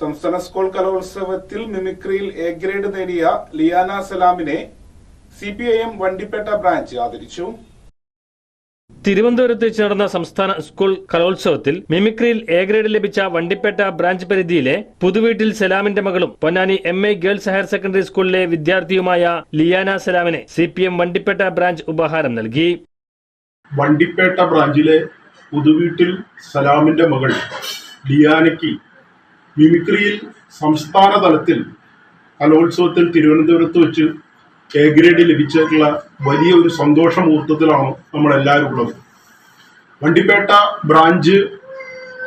സംസ്ഥാന സ്കൂൾ കലോത്സവത്തിൽ മിമിക്രിയിൽ A grade നേടിയ Liyana സലാമിനെ C P I M Vandipetta branch ആദരിച്ചു. തിരുവനന്തപുരത്ത് വെച്ച് നടന്ന സംസ്ഥാന സ്കൂൾ കലോത്സവത്തിൽ മിമിക്രിയിൽ എ ഗ്രേഡ് ലഭിച്ച വണ്ടിപ്പേട്ട ബ്രാഞ്ച് പരിധിയിലെ പുതുവീട്ടിൽ സലാമിന്റെ മകളും Ponnani M A girls higher secondary സ്കൂളിലെ വിദ്യാർത്ഥിയുമായ Liyana സലാമിനെ C P M Vandipetta branch ഉപഹാരം നൽകി. വണ്ടിപ്പേട്ട ബ്രാഞ്ചിലെ പുതുവീട്ടിൽ സലാമിന്റെ മകൾ ലിയാനയ്ക്ക് മിമിക്രിയിൽ സംസ്ഥാന തലത്തിൽ കലോത്സവത്തിൽ തിരുവനന്തപുരത്ത് വെച്ച് എ ഗ്രേഡ് ലഭിച്ചിട്ടുള്ള വലിയ ഒരു സന്തോഷ മുഹൂർത്തത്തിലാണ് നമ്മൾ എല്ലാവരും ഉള്ളത്. വണ്ടിപ്പേട്ട ബ്രാഞ്ച്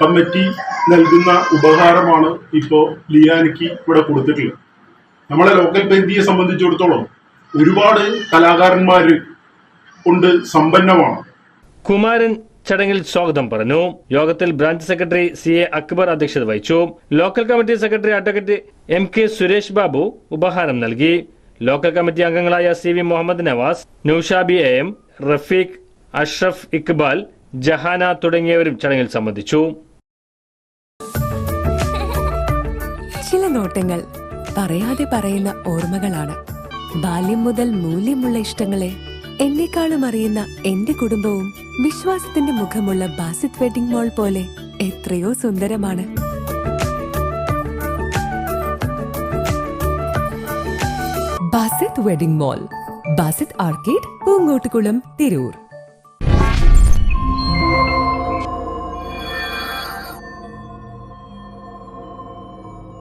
കമ്മിറ്റി നൽകുന്ന ഉപഹാരമാണ് ഇപ്പോൾ ലിയാനയ്ക്ക് ഇവിടെ കൊടുത്തിട്ടുള്ളത്. നമ്മളെ ലോക്കൽ പെന്തിയെ സംബന്ധിച്ചിടത്തോളം ഒരുപാട് കലാകാരന്മാർ കൊണ്ട് സമ്പന്നമാണ്. കുമാരൻ ചടങ്ങിൽ സ്വാഗതം പറഞ്ഞു. യോഗത്തിൽ branch secretary C A Akbar അധ്യക്ഷത വഹിച്ചു. Local committee secretary advocate M K Suresh Babu ഉപഹാരം നൽകി. ലോക്കൽ കമ്മിറ്റി അംഗങ്ങളായ C V Muhammad Navas Naushabi A M Rafeeq Ashraf Iqbal Jahana തുടങ്ങിയവരും ചടങ്ങിൽ സംബന്ധിച്ചു. ചില നോട്ടങ്ങൾ പറയാതെ പറയുന്ന ഓർമ്മകളാണ്. ബാല്യം മുതൽ മൂല്യമുള്ള ഇഷ്ടങ്ങളെ എന്നെക്കാളും അറിയുന്ന എന്റെ കുടുംബവും വിശ്വാസത്തിന്റെ മുഖമുള്ള ബാസിത് വെഡിംഗ് മോൾ പോലെ എത്രയോ സുന്ദരമാണ്. Basith wedding mall Basith arcade Poongottukulam Tirur.